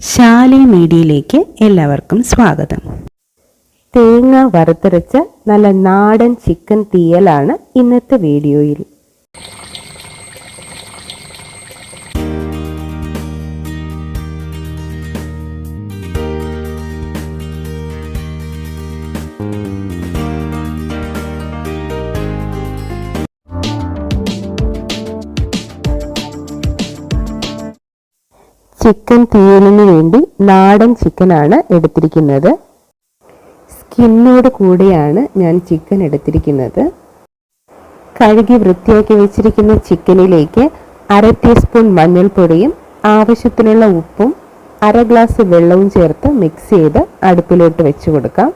ശാലി മീഡിയയിലേക്ക് എല്ലാവർക്കും സ്വാഗതം. തേങ്ങ വറുത്തരച്ച നല്ല നാടൻ ചിക്കൻ തീയലാണ് ഇന്നത്തെ വീഡിയോയിൽ. ചിക്കൻ തീയലിന് വേണ്ടി നാടൻ ചിക്കനാണ് എടുത്തിരിക്കുന്നത്. സ്കിന്നോട് കൂടിയാണ് ഞാൻ ചിക്കൻ എടുത്തിരിക്കുന്നത്. കഴുകി വൃത്തിയാക്കി വെച്ചിരിക്കുന്ന ചിക്കനിലേക്ക് അര ടീസ്പൂൺ മഞ്ഞൾപ്പൊടിയും ആവശ്യത്തിനുള്ള ഉപ്പും അര ഗ്ലാസ് വെള്ളവും ചേർത്ത് മിക്സ് ചെയ്ത് അടുപ്പിലോട്ട് വെച്ച് കൊടുക്കാം.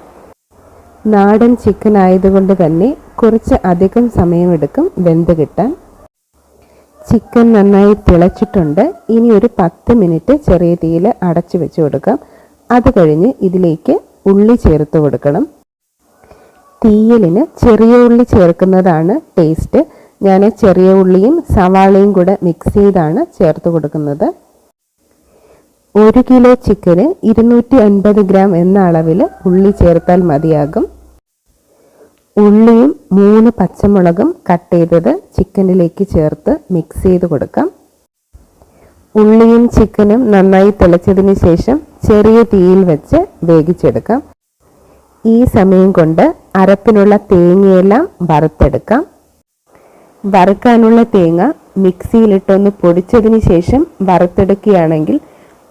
നാടൻ ചിക്കൻ ആയതുകൊണ്ട് തന്നെ കുറച്ച് അധികം സമയമെടുക്കും വെന്ത് കിട്ടാൻ. ചിക്കൻ നന്നായി തിളച്ചിട്ടുണ്ട്. ഇനി ഒരു പത്ത് മിനിറ്റ് ചെറിയ തീയിൽ അടച്ചു വെച്ച് കൊടുക്കാം. അത് കഴിഞ്ഞ് ഇതിലേക്ക് ഉള്ളി ചേർത്ത് കൊടുക്കണം. തീയലിന് ചെറിയ ഉള്ളി ചേർക്കുന്നതാണ് ടേസ്റ്റ്. ഞാൻ ചെറിയ ഉള്ളിയും സവാളയും കൂടെ മിക്സ് ചെയ്താണ് ചേർത്ത് കൊടുക്കുന്നത്. ഒരു കിലോ ചിക്കന് ഇരുന്നൂറ്റി അൻപത് ഗ്രാം എന്ന അളവിൽ ഉള്ളി ചേർത്താൽ മതിയാകും. ഉള്ളിയും മൂന്ന് പച്ചമുളകും കട്ട് ചെയ്തത് ചിക്കനിലേക്ക് ചേർത്ത് മിക്സ് ചെയ്ത് കൊടുക്കാം. ഉള്ളിയും ചിക്കനും നന്നായി തിളച്ചതിന് ശേഷം ചെറിയ തീയിൽ വെച്ച് വേവിച്ചെടുക്കാം. ഈ സമയം കൊണ്ട് അരപ്പിനുള്ള തേങ്ങയെല്ലാം വറുത്തെടുക്കാം. വറുക്കാനുള്ള തേങ്ങ മിക്സിയിലിട്ടൊന്ന് പൊടിച്ചതിന് ശേഷം വറുത്തെടുക്കുകയാണെങ്കിൽ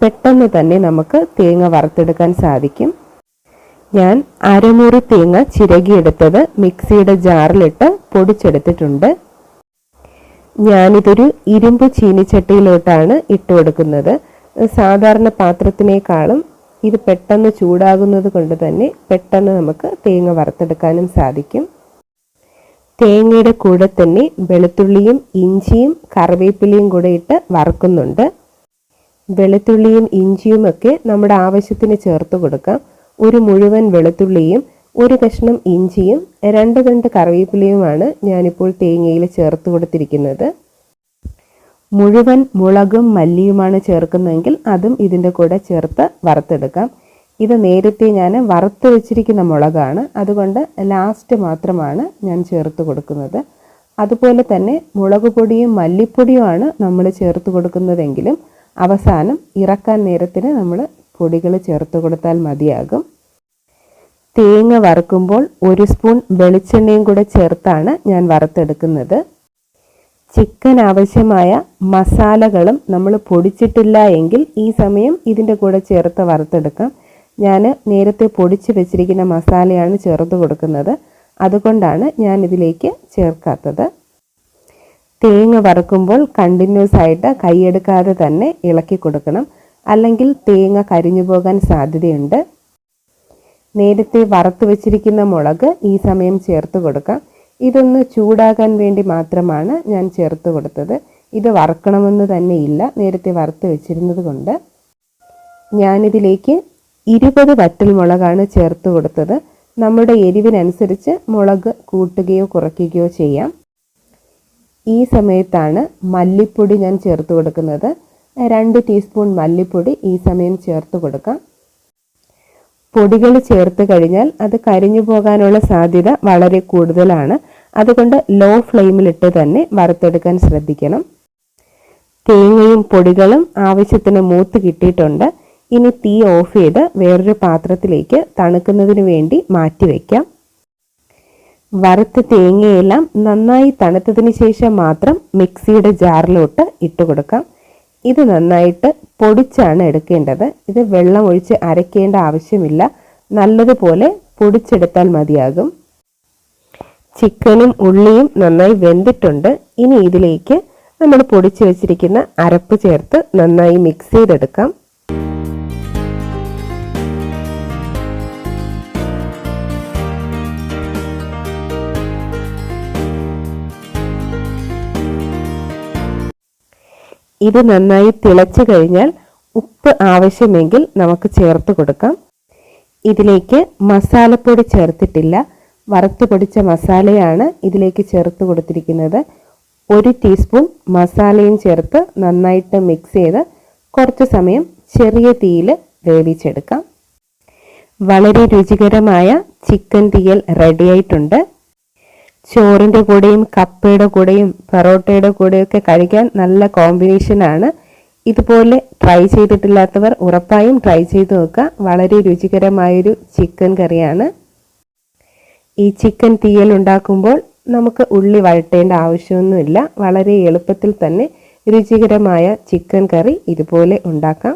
പെട്ടെന്ന് തന്നെ നമുക്ക് തേങ്ങ വറുത്തെടുക്കാൻ സാധിക്കും. ഞാൻ അരമുറി തേങ്ങ ചിരകിയെടുത്തത് മിക്സിയുടെ ജാറിലിട്ട് പൊടിച്ചെടുത്തിട്ടുണ്ട്. ഞാനിതൊരു ഇരുമ്പ് ചീനിച്ചട്ടിയിലോട്ടാണ് ഇട്ട് കൊടുക്കുന്നത് സാധാരണ പാത്രത്തിനേക്കാളും ഇത് പെട്ടെന്ന് ചൂടാകുന്നത് കൊണ്ട് തന്നെ പെട്ടെന്ന് നമുക്ക് തേങ്ങ വറുത്തെടുക്കാനും സാധിക്കും. തേങ്ങയുടെ കൂടെ തന്നെ വെളുത്തുള്ളിയും ഇഞ്ചിയും കറിവേപ്പിലയും കൂടെ ഇട്ട് വറുക്കുന്നുണ്ട്. വെളുത്തുള്ളിയും ഇഞ്ചിയും ഒക്കെ നമ്മുടെ ആവശ്യത്തിന് ചേർത്ത് കൊടുക്കാം. ഒരു മുഴുവൻ വെളുത്തുള്ളിയും ഒരു കഷ്ണം ഇഞ്ചിയും രണ്ട് തണ്ട് കറിവേപ്പിലയുമാണ് ഞാനിപ്പോൾ തേങ്ങയിൽ ചേർത്ത് കൊടുത്തിരിക്കുന്നത്. മുഴുവൻ മുളകും മല്ലിയുമാണ് ചേർക്കുന്നതെങ്കിൽ അതും ഇതിന്റെ കൂടെ ചേർത്ത് വറുത്തെടുക്കാം. ഇത് നേരത്തെ ഞാൻ വറുത്ത് വെച്ചിരിക്കുന്ന മുളകാണ്. അതുകൊണ്ട് ലാസ്റ്റ് മാത്രമാണ് ഞാൻ ചേർത്ത് കൊടുക്കുന്നത്. അതുപോലെ തന്നെ മുളക് പൊടിയും മല്ലിപ്പൊടിയുമാണ് നമ്മൾ ചേർത്ത് കൊടുക്കുന്നതെങ്കിലും അവസാനം ഇറക്കാൻ നേരത്തിന് നമ്മൾ പൊടികൾ ചേർത്ത് കൊടുത്താൽ മതിയാകും. തേങ്ങ വറുക്കുമ്പോൾ ഒരു സ്പൂൺ വെളിച്ചെണ്ണയും കൂടെ ചേർത്താണ് ഞാൻ വറുത്തെടുക്കുന്നത്. ചിക്കൻ ആവശ്യമായ മസാലകളും നമ്മൾ പൊടിച്ചിട്ടില്ല എങ്കിൽ ഈ സമയം ഇതിന്റെ കൂടെ ചേർത്ത് വറുത്തെടുക്കാം. ഞാൻ നേരത്തെ പൊടിച്ച് വെച്ചിരിക്കുന്ന മസാലയാണ് ചേർത്ത് കൊടുക്കുന്നത്. അതുകൊണ്ടാണ് ഞാൻ ഇതിലേക്ക് ചേർക്കാത്തത്. തേങ്ങ വറുക്കുമ്പോൾ കണ്ടിന്യൂസ് ആയിട്ട് കൈയെടുക്കാതെ തന്നെ ഇളക്കി കൊടുക്കണം. അല്ലെങ്കിൽ തേങ്ങ കരിഞ്ഞു പോകാൻ സാധ്യതയുണ്ട്. നേരത്തെ വറുത്ത് വെച്ചിരിക്കുന്ന മുളക് ഈ സമയം ചേർത്ത് കൊടുക്കാം. ഇതൊന്ന് ചൂടാകാൻ വേണ്ടി മാത്രമാണ് ഞാൻ ചേർത്ത് കൊടുത്തത്. ഇത് വറുക്കണമെന്ന് ഇല്ല. നേരത്തെ വറുത്ത് വെച്ചിരുന്നത് കൊണ്ട്. ഞാനിതിലേക്ക് ഇരുപത് വറ്റൽ മുളകാണ് ചേർത്ത് കൊടുത്തത്. നമ്മുടെ എരിവിനനുസരിച്ച് മുളക് കൂട്ടുകയോ കുറയ്ക്കുകയോ ചെയ്യാം. ഈ സമയത്താണ് മല്ലിപ്പൊടി ഞാൻ ചേർത്ത് കൊടുക്കുന്നത്. രണ്ട് ടീസ്പൂൺ മല്ലിപ്പൊടി ഈ സമയം ചേർത്ത് കൊടുക്കാം. പൊടികൾ ചേർത്ത് കഴിഞ്ഞാൽ അത് കരിഞ്ഞു പോകാനുള്ള സാധ്യത വളരെ കൂടുതലാണ്. അതുകൊണ്ട് ലോ ഫ്ലെയിമിലിട്ട് തന്നെ വറുത്തെടുക്കാൻ ശ്രദ്ധിക്കണം. തേങ്ങയും പൊടികളും ആവശ്യത്തിന് മൂത്ത് കിട്ടിയിട്ടുണ്ട്. ഇനി തീ ഓഫ് ചെയ്ത് വേറൊരു പാത്രത്തിലേക്ക് തണുക്കുന്നതിന് വേണ്ടി മാറ്റി വയ്ക്കാം വറുത്ത തേങ്ങയെല്ലാം നന്നായി തണുത്തതിന് ശേഷം മാത്രം മിക്സിയുടെ ജാറിലോട്ട് ഇട്ട് കൊടുക്കാം. ഇത് നന്നായിട്ട് പൊടിച്ചാണ് എടുക്കേണ്ടത്. ഇത് വെള്ളം ഒഴിച്ച് അരയ്ക്കേണ്ട ആവശ്യമില്ല. നല്ലതുപോലെ പൊടിച്ചെടുത്താൽ മതിയാകും. ചിക്കനും ഉള്ളിയും നന്നായി വെന്തിട്ടുണ്ട്. ഇനി ഇതിലേക്ക് നമ്മൾ പൊടിച്ചു വെച്ചിരിക്കുന്ന അരപ്പ് ചേർത്ത് നന്നായി മിക്സ് ചെയ്തെടുക്കാം. ഇത് നന്നായി തിളച്ചു കഴിഞ്ഞാൽ ഉപ്പ് ആവശ്യമെങ്കിൽ നമുക്ക് ചേർത്ത് കൊടുക്കാം. ഇതിലേക്ക് മസാലപ്പൊടി ചേർത്തിട്ടില്ല. വറുത്ത് പൊടിച്ച മസാലയാണ് ഇതിലേക്ക് ചേർത്ത് കൊടുത്തിരിക്കുന്നത്. ഒരു ടീസ്പൂൺ മസാലയും ചേർത്ത് നന്നായിട്ട് മിക്സ് ചെയ്ത് കുറച്ച് സമയം ചെറിയ തീയിൽ വേവിച്ചെടുക്കാം. വളരെ രുചികരമായ ചിക്കൻ തീയൽ റെഡിയായിട്ടുണ്ട് ചോറിന്റെ കൂടെയും കപ്പയുടെ കൂടെയും പൊറോട്ടയുടെ കൂടെയൊക്കെ കഴിക്കാൻ നല്ല കോമ്പിനേഷനാണ് ഇതുപോലെ ട്രൈ ചെയ്തിട്ടില്ലാത്തവർ ഉറപ്പായും ട്രൈ ചെയ്ത് നോക്കുക. വളരെ രുചികരമായൊരു ചിക്കൻ കറിയാണ്. ഈ ചിക്കൻ തീയൽ ഉണ്ടാക്കുമ്പോൾ നമുക്ക് ഉള്ളി വഴട്ടേണ്ട ആവശ്യമൊന്നുമില്ല. വളരെ എളുപ്പത്തിൽ തന്നെ രുചികരമായ ചിക്കൻ കറി ഇതുപോലെ ഉണ്ടാക്കാം.